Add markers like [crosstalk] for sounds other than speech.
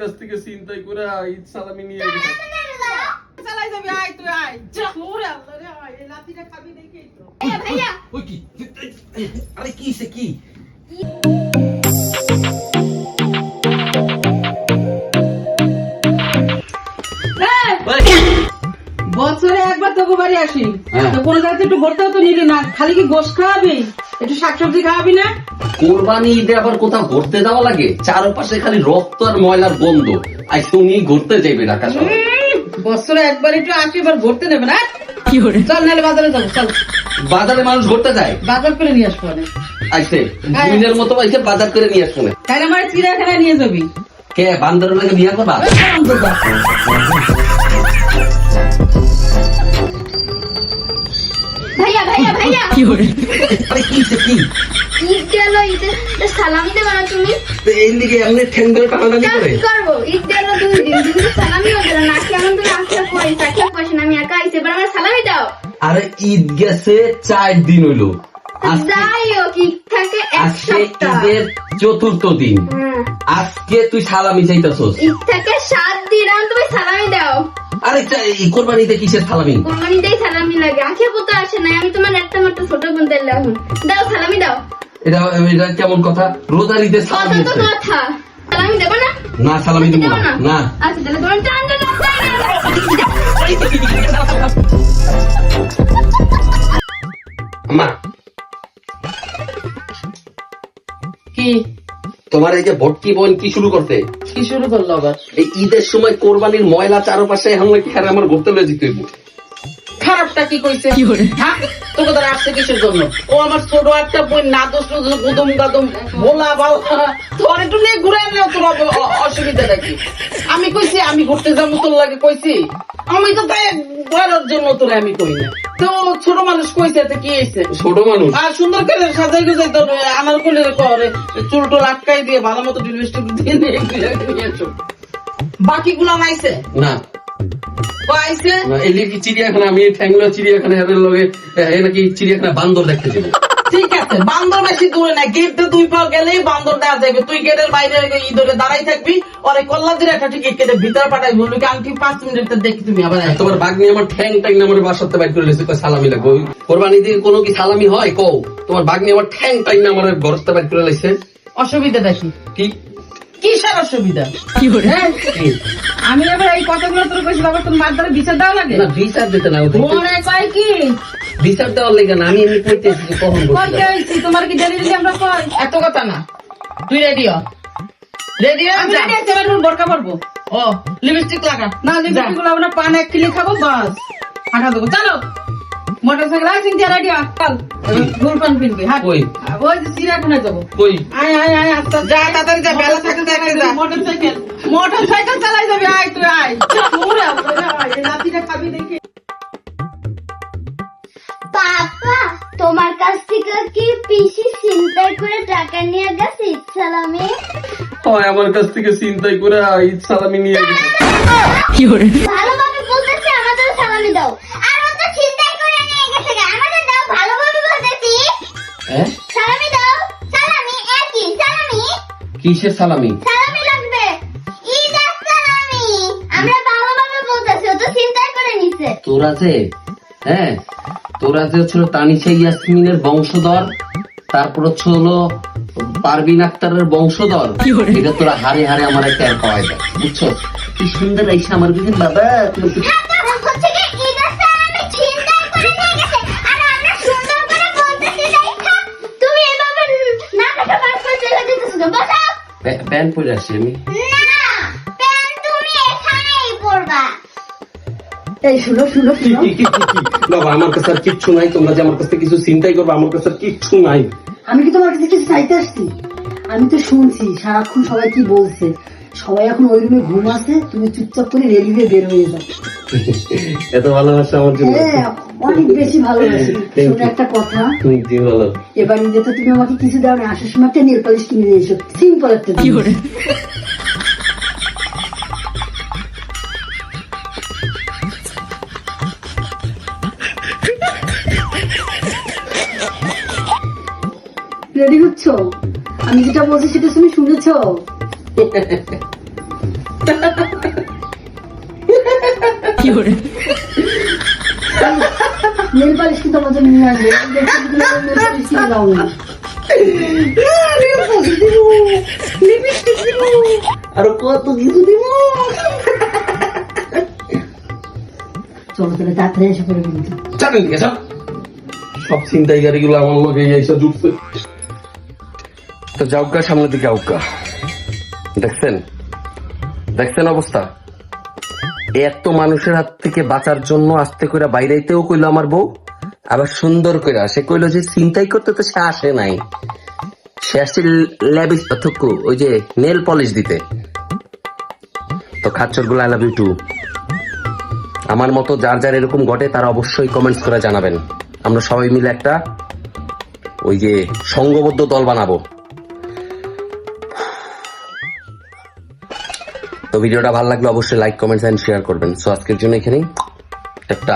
কাছ থেকে চিন্তাই করে ঈদ সালামি নিয়ে গেছে। চালাই যাবি আয় তুই আয়। ওরে আল্লাহ রে আয়। এই খাবি দেখেই তো। ভাইয়া ভাইয়া! ওই কি? আরে কি সে কি? আসি। হ্যাঁ। তো কোনো জায়গাতে একটু ঘুরতেও তো নিলি না খালি কি গোশ খাওয়াবি? একটু শাকসবজি খাওয়াবি না? কোরবানি ঈদে আবার কোথাও ঘুরতে যাওয়া লাগে? চারপাশে খালি রক্ত আর ময়লার গন্ধ। আজ তুমি ঘুরতে যাইবে ঢাকা শহরে। বছরে একবার একটু আসি এবার ঘুরতে নেবে না? কি করে? চল নাহলে বাজারে যাব চল। বাজারে মানুষ ঘুরতে যায়? বাজার করে নিয়ে আসব আইসে দুইনের মতো আইসে বাজার করে নিয়ে আসব না। তাহলে আমার চিড়িয়াখানায় নিয়ে যাবি। কে বান্দরের লাগে বিয়া করবা ভাইয়া ভাইয়া ভাইয়া। আরে কি কি? ঈদ গেল ঈদে সালামি না তুমি? তো এই এমনি টানাটানি করে? করব ঈদ গেল দুই দিন দিল না। কেমন তুমি আসতে আমি একা এবার আমার সালামি দাও। আরে ঈদ গেছে চার দিন সপ্তাহ। চতুর্থ দিন। হ্যাঁ। আজকে তুই সালামি চাইতেছস। ঈদ থেকে সাত দিন তুমি সালামি দাও। আরে এই কোরবানিতে কিসের সালামি কোরবানিতেই সালামি লাগে। আখে পুতো আসে না আমি তোমার একটা মাত্র ছোট বোন দিলে এখন। দাও সালামি দাও। এটা এটা কেমন কথা? রোজার ঈদের সালামি কথা। সালামি দেবো না? না সালামি দিব না। না? আচ্ছা তাহলে তোমার টান মা কি? তোমার এই যে ভটকি বোন কি শুরু করতে কি শুরু করল আবার? এই ঈদের সময় কোরবানির ময়লা চারপাশে এখন হ্যাঁ আমার ঘুরতে লয়ে যেতে খারাপটা কি কইছে? হ্যাঁ তোকে তারা আসছে কিসের জন্য? ও আমার ছোট একটা বই না দোষ গুদম গাদম ভোলা বালা। তোর একটু নিয়ে ঘুরে তোর অসুবিধা নাকি? আমি কইছি আমি ঘুরতে যাব তোর লাগে কইছি। আমি তো তাই ঘরের জন্য তোরে আমি কই না তো কইছে তো কি হয়েছে ছোট মানুষ। আর সুন্দর করে সাজাই গুজাই তো আমার কোলে করে চুল টুল আটকাই দিয়ে ভালো মতো লিপস্টিক দিয়ে নিয়ে বাকিগুলো নাইছে? না। পাইছে। চিড়িয়াখানা আমি ঠ্যাংলো চিড়িয়াখানা এর লগে এ নাকি চিড়িয়াখানা বান্দর দেখতে যাব। ঠিক আছে বান্দর বেশি দূরে না গেটে দুই পা গেলেই বান্দর দেওয়া যাবে তুই গেটের বাইরে ইঁদরে দাঁড়াই থাকবি ওরে কল্লা দিয়ে একটা টিকিট কেটে ভিতরে পাঠাই বলবি কি আংটি পাঁচ মিনিটের দেখি তুমি আবার তোমার বাঘ নিয়ে আমার ঠ্যাং ট্যাং আমার বাসাতে বাইর করে লেছে সালামি লাগবে। কোরবানি দিয়ে কোনো কি সালামি হয়? কও তোমার বাঘ নিয়ে আমার ঠ্যাং টাইং আমার ঘরতে বাইর করে লেছে অসুবিধা দেখি। কি? কিসের অসুবিধা হ্যাঁ? আমি এবার এই কথাগুলো তোর কইছি বাবা তোর মার বিচার দেওয়া লাগে না বিচার দিতে না মনে কয় কি বিচার দেওয়ার লেগে না আমি এমনি কইতেছি যে কখন হইছি তোমার কি ডেলি ডেলি আমরা কই এত কথা না তুই রেডি হ রেডি হ আমি রেডি আছি এবার বোরকা পরবো ও লিপস্টিক লাগা না লিপস্টিক লাগা না পান এক কিলো খাব বাস হাঁটা দেবো চলো মোটরসাইকেল আছে রেডি হ চল ফুল পান কিনবি হাট কই? ওই যে যাব। কই? আয় আয় আয় আস্তে যা তাড়াতাড়ি যা বেলা থাকে দেখে যা। মোটরসাইকেল। মোটরসাইকেল চালাই যাবি আয় তুই আয়। ওরে আয় এই খাবি দেখি। পাপা তোমার কাছ থেকে কি পিসি চিন্তাই করে টাকা নিয়ে গেছে সালামি হয় আমার কাছ থেকে চিন্তাই করে ঈদ সালামি নিয়ে গেছে। ভালোভাবে বলতেছি আমাদের সালামি দাও। আর ও তো চিন্তাই করে নিয়ে গেছে আমাদের দাও ভালোভাবে বলতেছি। হ্যাঁ সালামি দাও সালামি একই সালামি কিসের সালামি? সালামি লাগবে। ঈদ সালামি। আমরা ভালোভাবে বলতেছি ও তো চিন্তাই করে নিছে। তোরা যে হ্যাঁ তোরা যে হচ্ছিল তানিশা ইয়াসমিনের বংশধর তারপর হচ্ছে হলো পারবিন আক্তারের বংশধর এটা তোরা হারে হারে আমার একটা পাওয়া যায় বুঝছ? কি সুন্দর আইসা আমার দিদিন বাবা প্যান্ট পরে আসি আমি। না প্যান্ট তুমি এখানেই পরবা। এই শুনো শুনো কি, কি, কি, কি, কি? বাবা আমার কাছে আর কিচ্ছু নাই তোমরা যে আমার কাছে কিছু চিন্তাই করবে আমার কাছে আর কিচ্ছু নাই। আমি কি তোমার কাছে কিছু চাইতে আসছি? আমি তো শুনছি সারাক্ষণ সবাই কি বলছে? সবাই এখন ওই রুমে ঘুম আছে তুমি চুপচাপ করে রেডি হয়ে বের হয়ে যাও। [laughs] এত ভালোবাসা আমার জন্য। হ্যাঁ অনেক বেশি ভালোবাসি। [laughs] শোনো. একটা কথা। তুমি জি বলো এবার নিজে তো তুমি আমাকে কিছু দাও না আসার সময় একটা নেল পালিশ কিনে নিয়ে এসো। সিম্পল একটা জিনিস। রেডি হচ্ছ? আমি যেটা বলছি সেটা তুমি শুনেছো? নেল পালিশ কিন্তু আমার জন্য নিয়ে আসবে নেল পালিশ কিনে দাও না আরও কত কিছু দিব চলো তাহলে তাড়াতাড়ি এসে পড়ে কিন্তু সব আমার লোকে এসে জুটছে। তো যাওগা সামনের দিকে আউকা দেখছেন? দেখছেন অবস্থা? এত মানুষের হাত থেকে বাঁচার জন্য আস্তে করে বাইরেতেও কইলো আমার বউ, আবার সুন্দর করে সে কইলো যে চিন্তাই করতে তো সে আসে নাই। সে আসছে ল্যাবে থুকু ওই যে নেল পলিশ দিতে। তো খাচ্চরগুলো আই লাভ ইউ টু আমার মতো যার যার এরকম ঘটে, তারা অবশ্যই কমেন্টস করে জানাবেন। আমরা সবাই মিলে একটা, ওই যে সংঘবদ্ধ দল বানাবো। তো ভিডিওটা ভালো লাগলে অবশ্যই লাইক কমেন্টস এন্ড শেয়ার করবেন। সো আজকের জন্য এখানেই। একটা